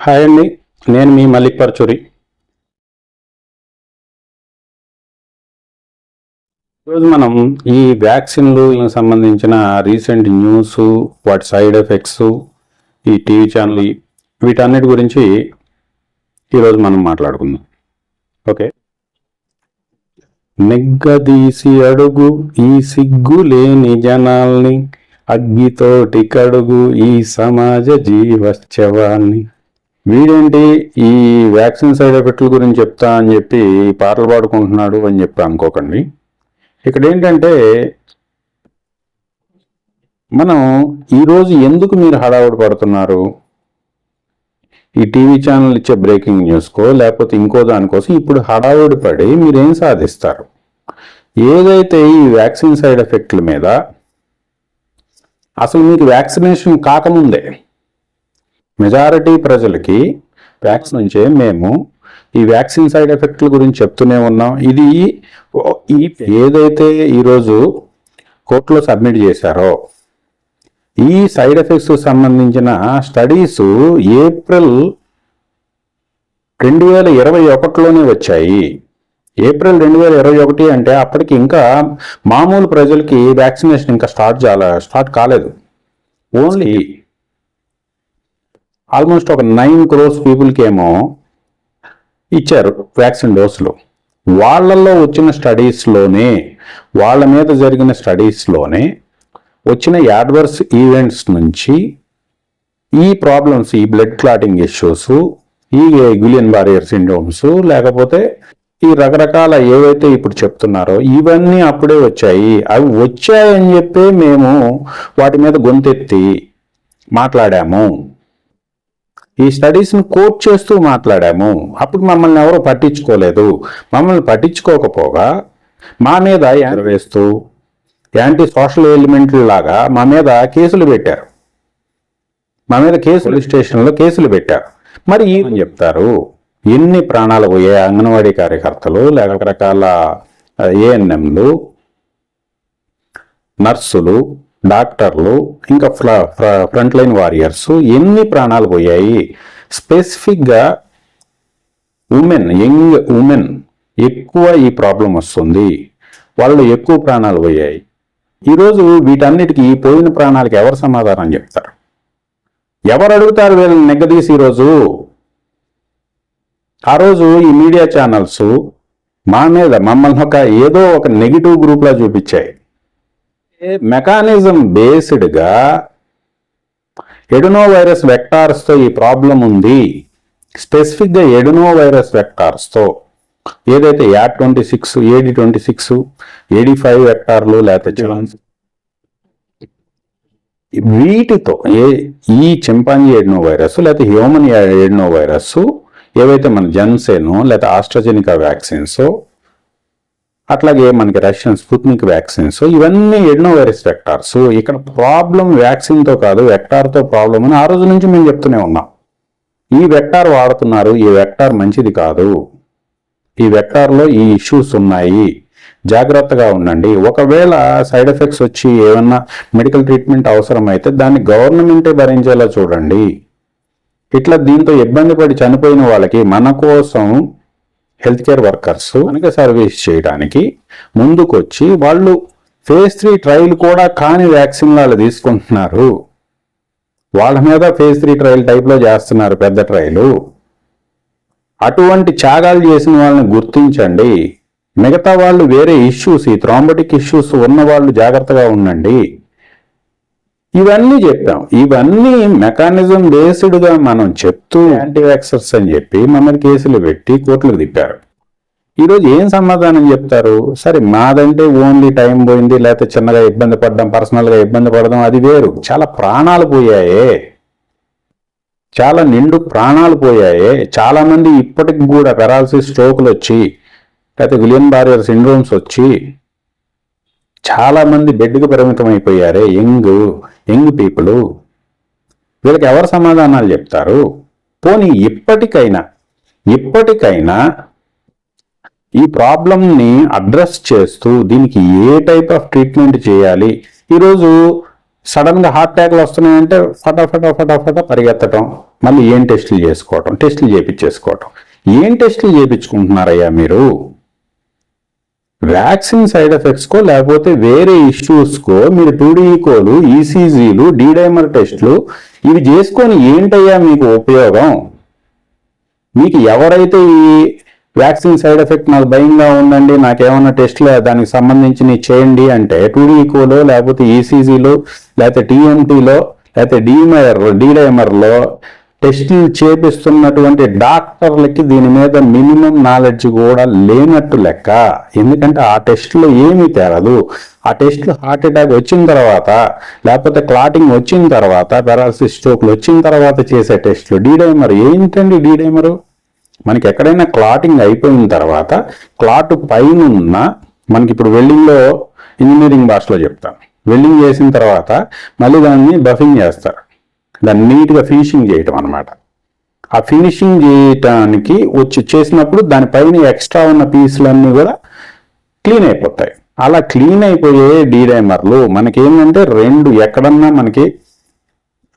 Hi అండి నేను మీ మల్లిక్ పరచూరి. ఈరోజు మనం ఈ వ్యాక్సిన్లు సంబంధించిన రీసెంట్ న్యూస్ వాటి సైడ్ ఎఫెక్ట్స్ ఈ టీవీ ఛానల్ వీటన్నిటి గురించి ఈరోజు మనం మాట్లాడుకుందాం. ఓకే? నిగ్గదీసి అడుగు ఈ సిగ్గు లేని జనాల్ని అగ్గితోటి కడుగు ఈ సమాజ జీవశ్చవాన్ని. వీడేంటి ఈ వ్యాక్సిన్ సైడ్ ఎఫెక్ట్ల గురించి చెప్తా అని చెప్పి పాటలు పాడుకుంటున్నాడు అని చెప్పి అనుకోకండి. ఇక్కడ ఏంటంటే మనం ఈరోజు ఎందుకు మీరు హడావుడి పడుతున్నారు? ఈ టీవీ ఛానల్ ఇచ్చే బ్రేకింగ్ న్యూస్కో లేకపోతే ఇంకో దానికోసం ఇప్పుడు హడావుడి పడి మీరేం సాధిస్తారు? ఏదైతే ఈ వ్యాక్సిన్ సైడ్ ఎఫెక్ట్ల మీద అసలు మీకు వ్యాక్సినేషన్ కాకముందే మెజారిటీ ప్రజలకి వ్యాక్సిన్ నుంచే మేము ఈ వ్యాక్సిన్ సైడ్ ఎఫెక్ట్ల గురించి చెప్తూనే ఉన్నాం. ఇది ఈ ఏదైతే ఈరోజు కోర్టులో సబ్మిట్ చేశారో ఈ సైడ్ ఎఫెక్ట్స్ సంబంధించిన స్టడీస్ ఏప్రిల్ రెండు వేల ఇరవై ఒకటిలోనే వచ్చాయి. ఏప్రిల్ రెండు వేల ఇరవై ఒకటి అంటే అప్పటికి ఇంకా మామూలు ప్రజలకి వ్యాక్సినేషన్ ఇంకా స్టార్ట్ చాలా స్టార్ట్ కాలేదు. ఓన్లీ ఆల్మోస్ట్ ఒక నైన్ క్రోర్స్ పీపుల్కి ఏమో ఇచ్చారు వ్యాక్సిన్ డోసులు. వాళ్ళల్లో వచ్చిన స్టడీస్లోనే వాళ్ళ మీద జరిగిన స్టడీస్లోనే వచ్చిన యాడ్వర్స్ ఈవెంట్స్ నుంచి ఈ ప్రాబ్లమ్స్ ఈ బ్లడ్ క్లాటింగ్ ఇష్యూస్ ఈ గులియన్ బారియర్ సిండ్రోమ్స్ లేకపోతే ఈ రకరకాల ఏవైతే ఇప్పుడు చెప్తున్నారో ఇవన్నీ అప్పుడే వచ్చాయి. అవి వచ్చాయని చెప్పే మేము వాటి మీద గొంతెత్తి మాట్లాడాము. ఈ స్టడీస్ని కోట్ చేస్తూ మాట్లాడాము. అప్పుడు మమ్మల్ని ఎవరు పట్టించుకోలేదు. మమ్మల్ని పట్టించుకోకపోగా మా మీద వేస్తూ యాంటీ సోషల్ ఎలిమెంట్ల లాగా మా మీద కేసులు పెట్టారు. మా మీద కేసు పోలీస్ స్టేషన్లో కేసులు పెట్టారు. మరి ఏమని చెప్తారు? ఎన్ని ప్రాణాలు పోయాయి? అంగన్వాడీ కార్యకర్తలు లేక రకరకాల ఏఎన్ఎంలు నర్సులు డాక్టర్లు ఇంకా ఫ్రంట్ లైన్ వారియర్స్ ఎన్ని ప్రాణాలు పోయాయి? స్పెసిఫిక్గా ఉమెన్ యంగ్ ఉమెన్ ఎక్కువ ఈ ప్రాబ్లం వస్తుంది. వాళ్ళు ఎక్కువ ప్రాణాలు పోయాయి. ఈరోజు వీటన్నిటికీ పోయిన ప్రాణాలకి ఎవరు సమాధానం చెప్తారు? ఎవరు అడుగుతారు వీళ్ళని నెగ్గదీసి ఈరోజు? ఆ రోజు ఈ మీడియా ఛానల్స్ మా మీద మమ్మల్ని ఒక ఏదో ఒక నెగిటివ్ గ్రూప్లా చూపించాయి. మెకానిజం బేస్డ్గా ఎడునో వైరస్ వెక్టార్స్తో ఈ ప్రాబ్లం ఉంది. స్పెసిఫిక్గా ఎడునో వైరస్ వెక్టార్స్తో ఏదైతే Ad twenty six Ad twenty six Ad five వెక్టార్లు లేకపోతే వీటితో ఏ ఈ చింపాంజీ ఎడ్నో వైరస్ లేకపోతే హ్యూమన్ ఎడ్నో వైరస్ ఏవైతే మన జన్సేనో లేకపోతే ఆస్ట్రజెనికా వ్యాక్సిన్స్ అట్లాగే మనకి రష్యన్ స్పుత్నిక్ వ్యాక్సిన్స్. ఇవన్నీ ఎడ్నో వైరస్ వెక్టార్స్. ఇక్కడ ప్రాబ్లం వ్యాక్సిన్తో కాదు వెక్టార్తో ప్రాబ్లం అని ఆ రోజు నుంచి మేము చెప్తూనే ఉన్నాం. ఈ వెక్టార్ వాడుతున్నారు ఈ వెక్టార్ మంచిది కాదు. ఈ వెక్టార్లో ఈ ఇష్యూస్ ఉన్నాయి. జాగ్రత్తగా ఉండండి. ఒకవేళ సైడ్ ఎఫెక్ట్స్ వచ్చి ఏమన్నా మెడికల్ ట్రీట్మెంట్ అవసరమైతే దాన్ని గవర్నమెంటే భరించేలా చూడండి. ఇట్లా దీంతో ఇబ్బంది పడి చనిపోయిన వాళ్ళకి మన కోసం హెల్త్ కేర్ వర్కర్స్ కనుక సర్వీస్ చేయడానికి ముందుకొచ్చి వాళ్ళు ఫేజ్ త్రీ ట్రయల్ కూడా కాని వ్యాక్సిన్ వాళ్ళు తీసుకుంటున్నారు. వాళ్ళ మీద ఫేజ్ త్రీ ట్రయల్ టైప్లో చేస్తున్నారు పెద్ద ట్రయలు. అటువంటి త్యాగాలు చేసిన వాళ్ళని గుర్తించండి. మిగతా వాళ్ళు వేరే ఇష్యూస్ ఈ థ్రాంబటిక్ ఇష్యూస్ ఉన్న వాళ్ళు జాగ్రత్తగా ఉండండి. ఇవన్నీ చెప్పాం. ఇవన్నీ మెకానిజం బేస్డ్గా మనం చెప్తూ యాంటీవాక్సర్స్ అని చెప్పి మమ్మల్ని కేసులు పెట్టి కోర్టులకు తిప్పారు. ఈరోజు ఏం సమాధానం చెప్తారు? సరే మాదంటే ఓన్లీ టైం పోయింది లేకపోతే చిన్నగా ఇబ్బంది పడడం పర్సనల్గా ఇబ్బంది పడడం అది వేరు. చాలా ప్రాణాలు పోయాయే. చాలా నిండు ప్రాణాలు పోయాయే. చాలా మంది ఇప్పటికి కూడా పెరాలసిస్ స్ట్రోకులు వచ్చి లేకపోతే విలియం బారియర్ సిండ్రోమ్స్ వచ్చి చాలామంది బెడ్కి పరిమితం అయిపోయారే యంగ్. యంగ్ పీపుల్ వీళ్ళకి ఎవరు సమాధానాలు చెప్తారు? పోనీ ఇప్పటికైనా ఇప్పటికైనా ఈ ప్రాబ్లంని అడ్రస్ చేస్తూ దీనికి ఏ టైప్ ఆఫ్ ట్రీట్మెంట్ చేయాలి? ఈరోజు సడన్గా హార్ట్ అటాక్లు వస్తున్నాయంటే ఫటాఫట ఫటాఫట పరిగెత్తటం మళ్ళీ ఏం టెస్టులు చేసుకోవటం టెస్టులు చేపించేసుకోవటం. ఏం టెస్టులు చేపించుకుంటున్నారయ్యా మీరు? వ్యాక్సిన్ సైడ్ ఎఫెక్ట్స్కో లేకపోతే వేరే ఇష్యూస్కో మీరు టూడీకోలు ఈసీజీలు డీడైమర్ టెస్ట్లు ఇవి చేసుకొని ఏంటయ్యా మీకు ఉపయోగం? మీకు ఎవరైతే ఈ వ్యాక్సిన్ సైడ్ ఎఫెక్ట్ నాకు భయంగా ఉందండి నాకేమన్నా టెస్ట్లు దానికి సంబంధించి చేయండి అంటే టూడీకోలో లేకపోతే ఈసీజీలో లేకపోతే టీఎంటీలో లేకపోతే డీమర్ డీడైమర్లో టెస్టులు చేపిస్తున్నటువంటి డాక్టర్లకి దీని మీద మినిమం నాలెడ్జ్ కూడా లేనట్టు లెక్క. ఎందుకంటే ఆ టెస్టులో ఏమీ తేలదు ఆ టెస్టులు హార్ట్ అటాక్ వచ్చిన తర్వాత లేకపోతే క్లాటింగ్ వచ్చిన తర్వాత పెరాలసిస్ స్ట్రోక్లు వచ్చిన తర్వాత చేసే టెస్టులు. డీడైమర్ ఏంటండి డీడైమరు? మనకి ఎక్కడైనా క్లాటింగ్ అయిపోయిన తర్వాత క్లాట్ పైన ఉన్న మనకి ఇప్పుడు వెల్డింగ్లో ఇంజనీరింగ్ భాషలో చెప్తాను. వెల్డింగ్ చేసిన తర్వాత మళ్ళీ దాన్ని బఫింగ్ చేస్తారు. దాన్ని నీట్గా ఫినిషింగ్ చేయటం అనమాట ఆ ఫినిషింగ్ చేయటానికి వచ్చి చేసినప్పుడు దానిపైన ఎక్స్ట్రా ఉన్న పీసులన్నీ కూడా క్లీన్ అయిపోతాయి. అలా క్లీన్ అయిపోయే డీడైమర్లు మనకి ఏంటంటే రెండు ఎక్కడన్నా మనకి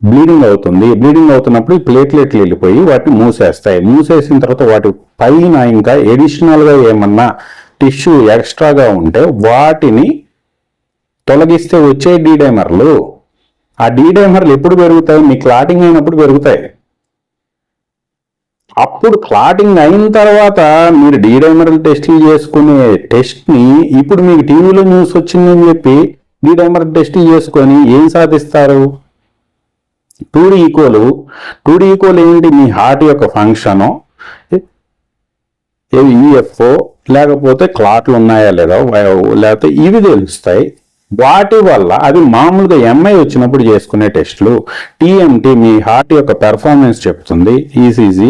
బ్లీడింగ్ అవుతుంది. బ్లీడింగ్ అవుతున్నప్పుడు ప్లేట్లెట్లు వెళ్ళిపోయి వాటిని మూసేస్తాయి. మూసేసిన తర్వాత వాటి పైన ఇంకా ఎడిషనల్గా ఏమన్నా టిష్యూ ఎక్స్ట్రాగా ఉంటే వాటిని తొలగిస్తే వచ్చే డీడైమర్లు ఆ డీడైమర్లు ఎప్పుడు పెరుగుతాయి? మీ క్లాటింగ్ అయినప్పుడు పెరుగుతాయి. అప్పుడు క్లాటింగ్ అయిన తర్వాత మీరు డీడైమరల్ టెస్టులు చేసుకునే టెస్ట్ని ఇప్పుడు మీకు టీవీలో న్యూస్ వచ్చిందని చెప్పి డీడైమరల్ టెస్టులు చేసుకొని ఏం సాధిస్తారు? టూ ఈక్వల్ టూ ఈక్వల్ ఏంటి? మీ హార్ట్ యొక్క ఫంక్షను ఈఎఫ్ఓ లేకపోతే క్లాట్లు ఉన్నాయా లేదా? లేకపోతే ఇవి తెలుస్తాయి. వాటి వల్ల అది మామూలుగా ఎంఐ వచ్చినప్పుడు చేసుకునే టెస్టులు. టీఎంటీ మీ హార్ట్ యొక్క పెర్ఫార్మెన్స్ చెప్తుంది. ఈసీజీ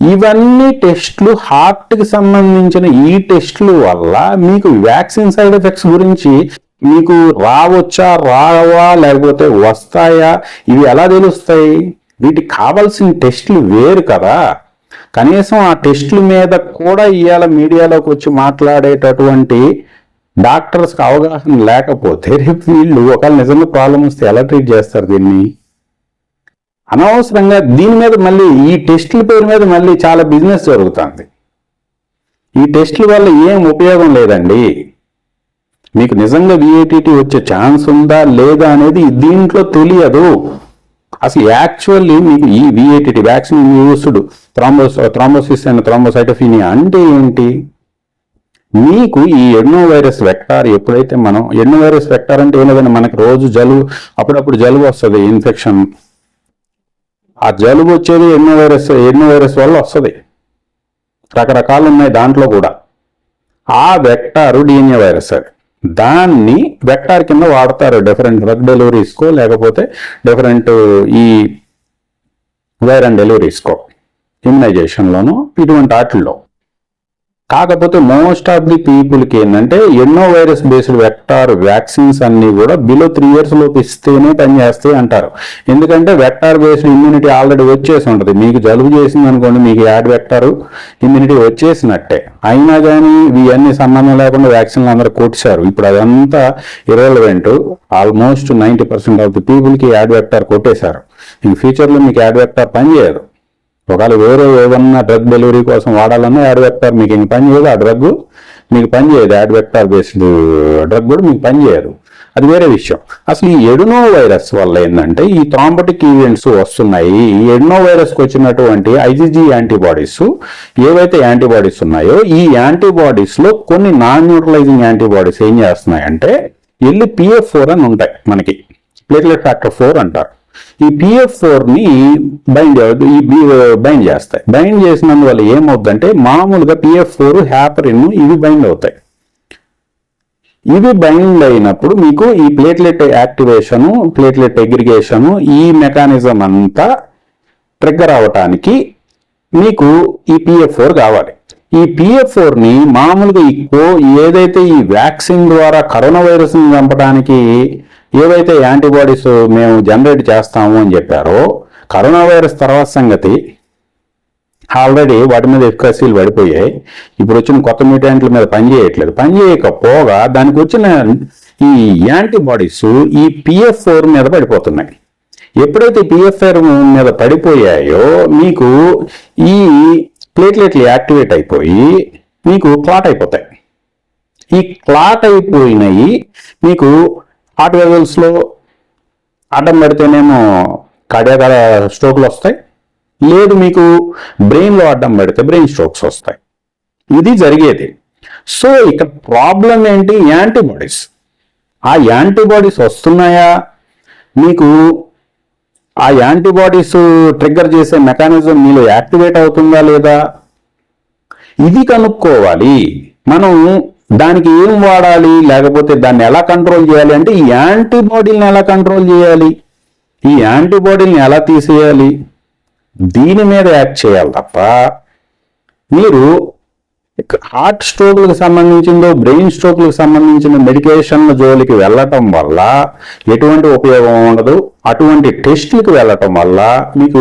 ఇవన్నీ టెస్టులు హార్ట్కి సంబంధించిన ఈ టెస్టులు వల్ల మీకు వ్యాక్సిన్ సైడ్ ఎఫెక్ట్స్ గురించి మీకు రావచ్చా రావా లేకపోతే వస్తాయా ఇవి ఎలా తెలుస్తాయి? వీటికి కావాల్సిన టెస్టులు వేరు కదా. కనీసం ఆ టెస్టుల మీద కూడా ఇవాళ మీడియాలోకి వచ్చి మాట్లాడేటటువంటి డాక్టర్స్కి అవగాహన లేకపోతే రేపు వీళ్ళు ఒకవేళ నిజంగా ప్రాబ్లం వస్తే ఎలా ట్రీట్ చేస్తారు దీన్ని? అనవసరంగా దీని మీద మళ్ళీ ఈ టెస్టుల పేరు మీద మళ్ళీ చాలా బిజినెస్ జరుగుతుంది. ఈ టెస్టుల వల్ల ఏం ఉపయోగం లేదండి? మీకు నిజంగా విఐటీటీ వచ్చే ఛాన్స్ ఉందా లేదా అనేది దీంట్లో తెలియదు. అసలు యాక్చువల్లీ మీకు ఈ VITT vaccine used thrombos thrombosis and thrombocytopenia అంటే ఏంటి? మీకు ఈ ఎన్నో వైరస్ వెక్టార్ ఎప్పుడైతే మనం ఎన్నో వైరస్ వెక్టార్ అంటే ఏం మనకి రోజు జలుబు అప్పుడప్పుడు జలుబు వస్తుంది ఇన్ఫెక్షన్. ఆ జలుబు వచ్చేది ఎన్నో వైరస్ ఎన్నో వైరస్ వల్ల వస్తుంది. రకరకాలు ఉన్నాయి దాంట్లో కూడా. ఆ వెక్టారు డిఎన్ఏ వైరస్ అది. దాన్ని వెక్టార్ కింద వాడతారు డిఫరెంట్ డ్రగ్ డెలివరీస్కో లేకపోతే డిఫరెంట్ ఈ వైరన్ డెలివరీస్కో ఇమ్యునైజేషన్లోను ఇటువంటి వాటిల్లో. కాకపోతే మోస్ట్ ఆఫ్ ది పీపుల్కి ఏంటంటే ఎన్నో వైరస్ బేస్డ్ వెక్టార్ వ్యాక్సిన్స్ అన్ని కూడా బిలో త్రీ ఇయర్స్ లోపు ఇస్తేనే పనిచేస్తాయి అంటారు. ఎందుకంటే వెక్టార్ బేస్డ్ ఇమ్యూనిటీ ఆల్రెడీ వచ్చేసి ఉంటుంది. మీకు జలుబు చేసింది అనుకోండి మీకు యాడ్ వెక్టార్ ఇమ్యూనిటీ వచ్చేసినట్టే. అయినా కానీ ఇవన్నీ సంబంధం లేకుండా వ్యాక్సిన్లు అందరూ కొట్టిశారు ఇప్పుడు అదంతా ఇరవెంట్ almost ninety percent of the పీపుల్కి యాడ్ వెక్టార్ కొట్టేశారు. ఇన్ ఫ్యూచర్లో మీకు యాడ్ వెక్టార్ పనిచేయదు. ఒకవేళ వేరే ఏదన్నా డ్రగ్ డెలివరీ కోసం వాడాలన్నా యాడ్ వెక్టార్ మీకు ఇంక పని చేయదు ఆ డ్రగ్ మీకు పని చేయదు. యాడ్ వెక్టార్ బేస్డ్ డ్రగ్ కూడా మీకు పని చేయదు. అది వేరే విషయం. అసలు ఈ ఎడునో వైరస్ వల్ల ఏంటంటే ఈ థ్రాంబటిక్ ఈవెంట్స్ వస్తున్నాయి. ఈ ఎడునో వైరస్కి వచ్చినటువంటి ఐజీజీ యాంటీబాడీస్ ఏవైతే యాంటీబాడీస్ ఉన్నాయో ఈ యాంటీబాడీస్లో కొన్ని నాన్ న్యూట్రలైజింగ్ యాంటీబాడీస్ ఏం చేస్తున్నాయంటే వెళ్ళి పిఎఫ్ ఫోర్ అని ఉంటాయి మనకి. ప్లేట్లెట్ ఫ్యాక్టర్ ఫోర్ అంటారు. ఈ పిఎఫ్ ఫోర్ని బైండ్ ఈ బైండ్ uh, చేస్తాయి. బైండ్ చేసినందువల్ల ఏమవుతుందంటే మామూలుగా పిఎఫ్ ఫోర్ హ్యాపరిన్ ఇవి బైండ్ అవుతాయి. ఇవి బైండ్ అయినప్పుడు మీకు ఈ ప్లేట్లెట్ యాక్టివేషను ప్లేట్లెట్ ఎగ్రిగేషను ఈ మెకానిజం అంతా ట్రిగ్గర్ అవటానికి మీకు ఈ పిఎఫ్ ఫోర్ కావాలి. ఈ పిఎఫ్ని మామూలుగా ఈ కో ఏదైతే ఈ వ్యాక్సిన్ ద్వారా కరోనా వైరస్ని చంపడానికి ఏవైతే యాంటీబాడీస్ మేము జనరేట్ చేస్తాము అని చెప్పారో కరోనా వైరస్ తర్వాత సంగతి ఆల్రెడీ వాటి మీద ఎఫికసీలు పడిపోయాయి. ఇప్పుడు వచ్చిన కొత్త మ్యూటెంట్ల మీద పనిచేయట్లేదు పనిచేయకపోగా దానికి వచ్చిన ఈ యాంటీబాడీస్ ఈ పిఎఫ్ ఫోర్ మీద పడిపోతున్నాయి. ఎప్పుడైతే పిఎఫ్ఆర్ మీద పడిపోయాయో మీకు ఈ ప్లేట్లెట్లు యాక్టివేట్ అయిపోయి మీకు క్లాట్ అయిపోతాయి. ఈ క్లాట్ అయిపోయినాయి మీకు హార్ట్ వెజల్స్లో అడ్డం పెడితేనేమో కార్డియాక స్ట్రోక్లు వస్తాయి. లేదు మీకు బ్రెయిన్లో అడ్డం పెడితే బ్రెయిన్ స్ట్రోక్స్ వస్తాయి. ఇది జరిగేది. సో ఇక్కడ ప్రాబ్లం ఏంటి? యాంటీబాడీస్. ఆ యాంటీబాడీస్ వస్తున్నాయా? మీకు ఆ యాంటీబాడీస్ ట్రిగ్గర్ చేసే మెకానిజం మీలో యాక్టివేట్ అవుతుందా లేదా? ఇది కనుక్కోవాలి. మనం దానికి ఏం వాడాలి? లేకపోతే దాన్ని ఎలా కంట్రోల్ చేయాలి? అంటే ఈ యాంటీబాడీలను ఎలా కంట్రోల్ చేయాలి? ఈ యాంటీబాడీలను ఎలా తీసేయాలి? దీని మీద యాక్ట్ చేయాలి తప్ప మీరు హార్ట్ స్ట్రోక్లకు సంబంధించిందో బ్రెయిన్ స్ట్రోక్లకు సంబంధించిన మెడికేషన్ల జోలికి వెళ్ళటం వల్ల ఎటువంటి ఉపయోగం ఉండదు. అటువంటి టెస్టులకు వెళ్ళటం వల్ల మీకు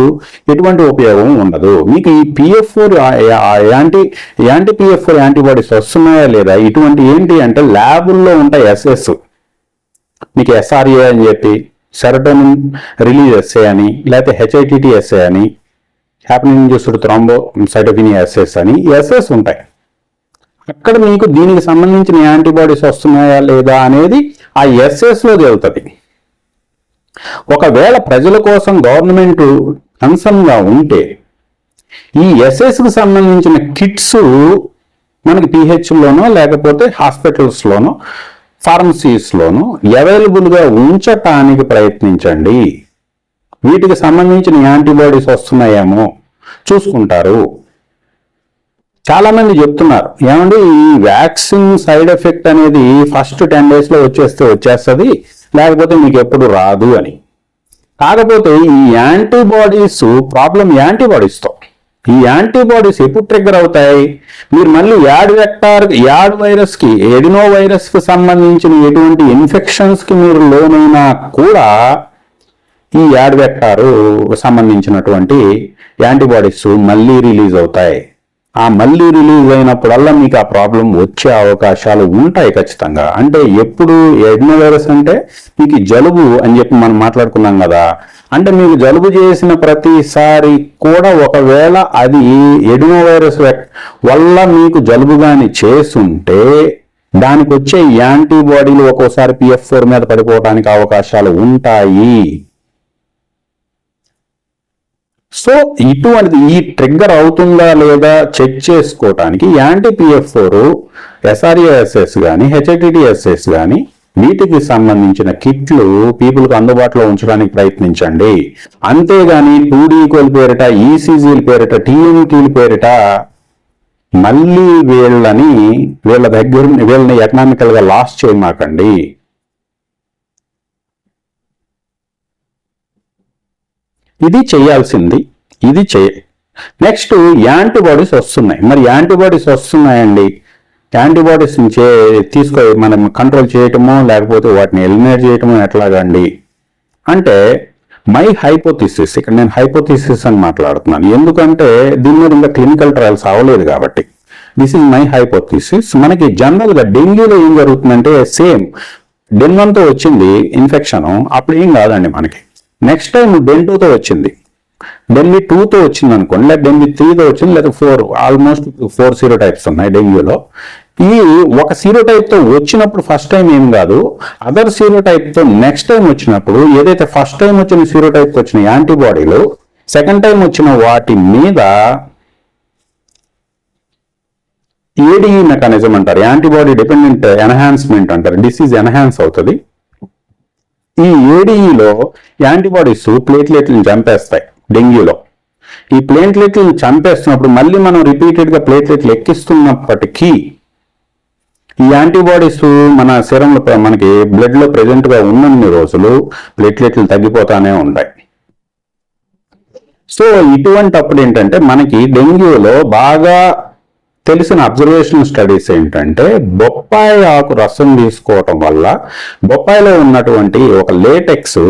ఎటువంటి ఉపయోగం ఉండదు. మీకు ఈ PF anti anti PF antibodies వస్తున్నాయా లేదా? ఇటువంటి ఏంటి అంటే ల్యాబుల్లో ఉంటాయి ఎస్ఎస్ మీకు ఎస్ఆర్ఏ అని చెప్పి సెరటోనిన్ రిలీజ్ ఎస్ఏ అని లేకపోతే హెచ్ఐటిటి ఎస్ఏ అని హ్యాపనింగ్ చూస్తుడు త్రంబో సైటోపినియా ఎస్ఎస్ అని ఎస్ఎస్ ఉంటాయి. అక్కడ మీకు దీనికి సంబంధించిన యాంటీబాడీస్ వస్తున్నాయా లేదా అనేది ఆ ఎస్ఎస్లో తేలుతుంది ఒకవేళ ప్రజల కోసం గవర్నమెంట్ కన్సర్న్గా ఉంటే ఈ ఎస్ఎస్కి సంబంధించిన కిట్స్ మనకి పిహెచ్లోనో లేకపోతే హాస్పిటల్స్లోనో ఫార్మసీస్లోనూ అవైలబుల్గా ఉంచటానికి ప్రయత్నించండి. వీటికి సంబంధించిన యాంటీబాడీస్ వస్తున్నాయేమో. చూసుకుంటారు. చాలా మంది చెప్తున్నారు. ఏమండి ఈ వ్యాక్సిన్ సైడ్ ఎఫెక్ట్ అనేది ఫస్ట్ టెన్ డేస్లో వచ్చేస్తే వచ్చేస్తుంది లేకపోతే మీకు ఎప్పుడు రాదు అని. కాకపోతే ఈ యాంటీబాడీస్ ప్రాబ్లం యాంటీబాడీస్తో ఈ యాంటీబాడీస్ ఎప్పుడు ట్రిగ్గర్ అవుతాయి? మీరు మళ్ళీ యాడ్ వెక్టార్ యాడ్ వైరస్కి ఎడినో వైరస్కి సంబంధించిన ఎటువంటి ఇన్ఫెక్షన్స్కి మీరు లోనైనా కూడా ఈ యాడ్ వెక్టారు సంబంధించినటువంటి యాంటీబాడీస్ మళ్ళీ రిలీజ్ అవుతాయి. ఆ మళ్ళీ రిలీజ్ అయినప్పుడల్లా మీకు ఆ ప్రాబ్లం వచ్చే అవకాశాలు ఉంటాయి ఖచ్చితంగా. అంటే ఎప్పుడు ఎడ్నో వైరస్ అంటే మీకు జలుబు అని చెప్పి మనం మాట్లాడుకున్నాం కదా. అంటే మీకు జలుబు చేసిన ప్రతిసారి కూడా ఒకవేళ అది ఎడినో వైరస్ వల్ల మీకు జలుబు కానీ చేస్తుంటే దానికి వచ్చే యాంటీబాడీలు ఒక్కోసారి పిఎఫ్ ఫోర్ మీద పడిపోవడానికి అవకాశాలు ఉంటాయి. సో ఇటువంటిది ఈ ట్రిగ్గర్ అవుతుందా లేదా చెక్ చేసుకోవటానికి యాంటీ పిఎఫ్ ఫోర్ ఎస్ఆర్ఏఎస్ఎస్ కానీ హెచ్ఐటిడిఎస్ఎస్ కానీ వీటికి సంబంధించిన కిట్లు పీపుల్కి అందుబాటులో ఉంచడానికి ప్రయత్నించండి. అంతేగాని టూ ఈక్వల్ పేరిట ఈసీజీల పేరిట టీఎంటీల పేరిట మళ్ళీ వీళ్ళని వీళ్ళ దగ్గర వీళ్ళని ఎకనామికల్గా లాస్ చేయమాకండి. ఇది చేయాల్సింది ఇది చేయ. నెక్స్ట్ యాంటీబాడీస్ వస్తున్నాయి. మరి యాంటీబాడీస్ వస్తున్నాయండి. యాంటీబాడీస్ చే తీసుకో మనం కంట్రోల్ చేయటమో లేకపోతే వాటిని ఎలిమినేట్ చేయటమో ఎట్లాగండి? అంటే మై హైపోథిసిస్ ఇక్కడ నేను హైపోథిసిస్ అని మాట్లాడుతున్నాను. ఎందుకంటే దీని మీద ఇంకా క్లినికల్ ట్రయల్స్ అవ్వలేదు కాబట్టి. దిస్ ఇస్ మై హైపోథిసిస్ మనకి జనరల్గా డెంగ్యూలో ఏం జరుగుతుందంటే సేమ్. డెంగన్తో వచ్చింది ఇన్ఫెక్షన్. అప్పుడు ఏం కాదండి మనకి. నెక్స్ట్ టైం డెంటూతో వచ్చింది. డెంగ్యూ టూతో వచ్చింది అనుకోండి లేదా డెంగ్యూ త్రీతో వచ్చింది లేదా four almost four sero types ఉన్నాయి డెంగ్యూలో ఈ ఒక సీరో టైప్తో వచ్చినప్పుడు ఫస్ట్ టైం ఏం కాదు అదర్ సీరో టైప్తో నెక్స్ట్ టైం వచ్చినప్పుడు ఏదైతే ఫస్ట్ టైం వచ్చిన సీరో టైప్తో వచ్చిన యాంటీబాడీలు సెకండ్ టైం వచ్చిన వాటి మీద ఏడిఈ మెకానిజం అంటారు యాంటీబాడీ డిపెండెంట్ ఎన్హాన్స్మెంట్ అంటారు డిసీజ్ ఎన్హాన్స్ అవుతుంది. ఈ ఏడీఈలో యాంటీబాడీస్ ప్లేట్లెట్లను చంపేస్తాయి డెంగ్యూలో. ఈ ప్లేట్లెట్లను చంపేస్తున్నప్పుడు మళ్ళీ మనం రిపీటెడ్గా ప్లేట్లెట్లు ఎక్కిస్తున్నప్పటికీ ఈ యాంటీబాడీస్ మన శరీరంలో మనకి బ్లడ్లో ప్రజెంట్గా ఉన్నన్ని రోజులు ప్లేట్లెట్లు తగ్గిపోతానే ఉంటాయి. సో ఇటువంటి అప్పుడు ఏంటంటే మనకి డెంగ్యూలో బాగా తెలిసిన అబ్జర్వేషన్ స్టడీస్ ఏంటంటే బొప్పాయి ఆకు రసం తీసుకోవటం వల్ల బొప్పాయిలో ఉన్నటువంటి ఒక లేటెక్స్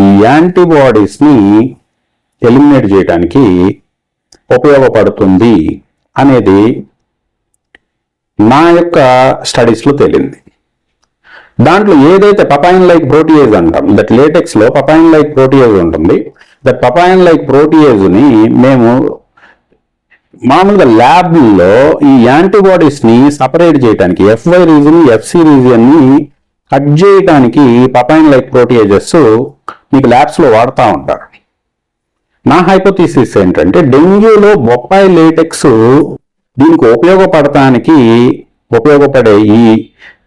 ఈ యాంటీబాడీస్ని ఎలిమినేట్ చేయడానికి ఉపయోగపడుతుంది అనేది నా యొక్క స్టడీస్లో తేలింది. దాంట్లో ఏదైతే పపాయిన్ లైక్ ప్రోటీయేజ్ అంటాం దట్ లేటెక్స్లో పపాయిన్ లైక్ ప్రోటీయేజ్ ఉంటుంది దట్ పపాయిన్ లైక్ ప్రోటీయేజ్ని మేము మామూలుగా ల్యాబ్లో ఈ యాంటీబాడీస్ని సపరేట్ చేయడానికి ఎఫ్వై రీజన్ ఎఫ్సి రీజన్ని కట్ చేయడానికి పపైన్ లైక్ ప్రోటీయేజెస్ మీకు ల్యాబ్స్లో వాడుతూ ఉంటారు. నా హైపోథీసిస్ ఏంటంటే డెంగ్యూలో బొప్పాయి లేటెక్స్ దీనికి ఉపయోగపడటానికి ఉపయోగపడే ఈ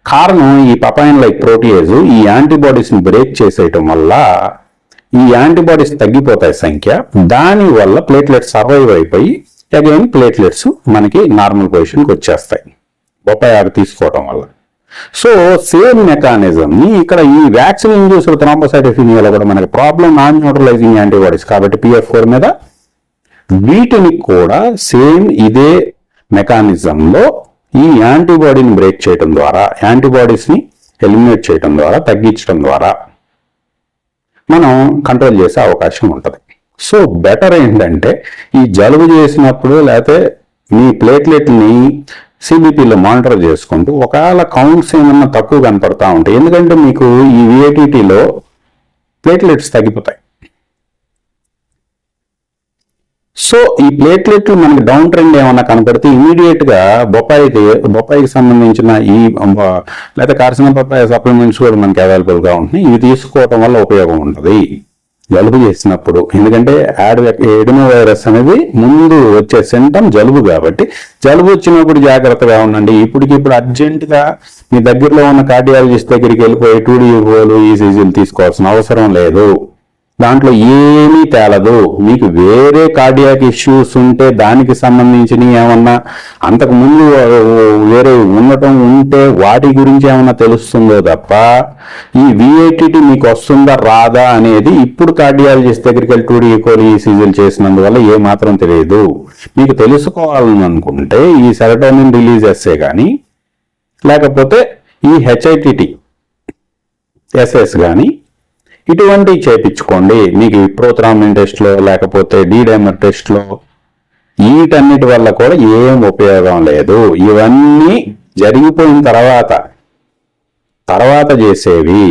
కారణం ఈ పపాయిన్ లైక్ ప్రోటీయేజ్ ఈ యాంటీబాడీస్ని బ్రేక్ చేసేయటం వల్ల ఈ యాంటీబాడీస్ తగ్గిపోతాయి సంఖ్య. దాని వల్ల సర్వైవ్ అయిపోయి అగైన్ ప్లేట్లెట్స్ మనకి నార్మల్ పొజిషన్కి వచ్చేస్తాయి. బొప్పాయి ఆకు తీసుకోవటం వల్ల. సో సేమ్ మెకానిజం ఇక్కడ ఈ వ్యాక్సిన్ ఇండ్యూస్డ్ థ్రాంబోసైటోఫినియాలో కూడా మనకి ప్రాబ్లం నాన్ న్యూట్రలైజింగ్ యాంటీబాడీస్ కాబట్టి పిఎఫ్ ఫోర్ మీద వీటిని కూడా సేమ్ ఇదే మెకానిజంలో ఈ యాంటీబాడీని బ్రేక్ చేయడం ద్వారా యాంటీబాడీస్ని ఎలిమినేట్ చేయడం ద్వారా తగ్గించడం ద్వారా మనం కంట్రోల్ చేసే అవకాశం ఉంటుంది. సో బెటర్ ఏంటంటే ఈ జలుబు చేసినప్పుడు లేకపోతే మీ ప్లేట్లెట్ని సిబిపిలో మానిటర్ చేసుకుంటూ ఒకవేళ కౌంట్స్ ఏమన్నా తక్కువ కనపడతా ఉంటాయి ఎందుకంటే మీకు ఈ విఐటీటీలో ప్లేట్లెట్స్ తగ్గిపోతాయి. సో ఈ ప్లేట్లెట్లు మనకి డౌన్ ట్రెండ్ ఏమన్నా కనపడితే ఇమీడియట్గా బొప్పాయికి బొప్పాయికి సంబంధించిన ఈ లేదా కార్సిన బొప్పాయి సప్లిమెంట్స్ కూడా మనకి అవైలబుల్గా ఉంటున్నాయి. ఇవి తీసుకోవటం వల్ల ఉపయోగం ఉంటుంది. జలుబు చేసినప్పుడు. ఎందుకంటే యాడ్ ఎడినో వైరస్ అనేది ముందు వచ్చే సింటమ్ జలుబు కాబట్టి. జలుబు వచ్చినప్పుడు జాగ్రత్తగా ఉండండి. ఇప్పటికిప్పుడు అర్జెంట్గా మీ దగ్గరలో ఉన్న కార్డియాలజిస్ట్ దగ్గరికి వెళ్ళిపోయి టూడీ హోలు ఈసీజీలు తీసుకోవాల్సిన అవసరం లేదు. దాంట్లో ఏమీ తేలదు. మీకు వేరే కార్డియాక్ ఇష్యూస్ ఉంటే దానికి సంబంధించిన ఏమన్నా అంతకు ముందు వేరే ఉండటం ఉంటే వాటి గురించి ఏమన్నా తెలుస్తుందో తప్ప ఈ విఐటిటి మీకు వస్తుందా రాదా అనేది ఇప్పుడు కార్డియాలజిస్ట్ దగ్గరికి వెళ్ళి టూడీ కోలి సీజన్ చేసినందువల్ల ఏ మాత్రం తెలియదు. మీకు తెలుసుకోవాలని అనుకుంటే ఈ సెరటోనిన్ రిలీజ్ చేస్తే కానీ లేకపోతే ఈ హెచ్ఐటిటి ఎస్ఎస్ కానీ ఇటువంటివి చేపించుకోండి. మీకు ఇప్రోత్రామిన్ టెస్ట్లో లేకపోతే డీడైమర్ టెస్ట్లో వీటన్నిటి వల్ల కూడా ఏం ఉపయోగం లేదు. ఇవన్నీ జరిగిపోయిన తర్వాత తర్వాత చేసేవి.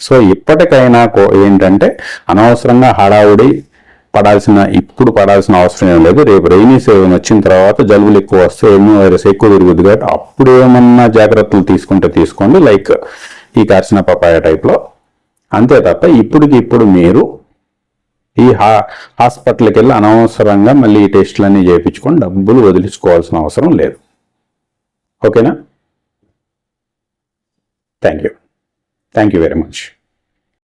సో ఇప్పటికైనా ఏంటంటే అనవసరంగా హడావుడి పడాల్సిన ఇప్పుడు పడాల్సిన అవసరం ఏం లేదు. రేపు రైనీ సీజన్ వచ్చిన తర్వాత జలుబులు ఎక్కువ వస్తే ఎన్నో వైరస్ ఎక్కువ తిరుగుద్ది కాబట్టి అప్పుడు ఏమన్నా జాగ్రత్తలు తీసుకుంటే తీసుకోండి. లైక్ ఈ కార్చిన పపాయ టైప్లో అంతే తప్ప ఇప్పటికి ఇప్పుడు మీరు ఈ హా హాస్పిటల్కి వెళ్ళి అనవసరంగా మళ్ళీ ఈ టెస్టులన్నీ చేయించుకొని డబ్బులు వదిలించుకోవాల్సిన అవసరం లేదు. ఓకేనా? Thank you. Thank you very much.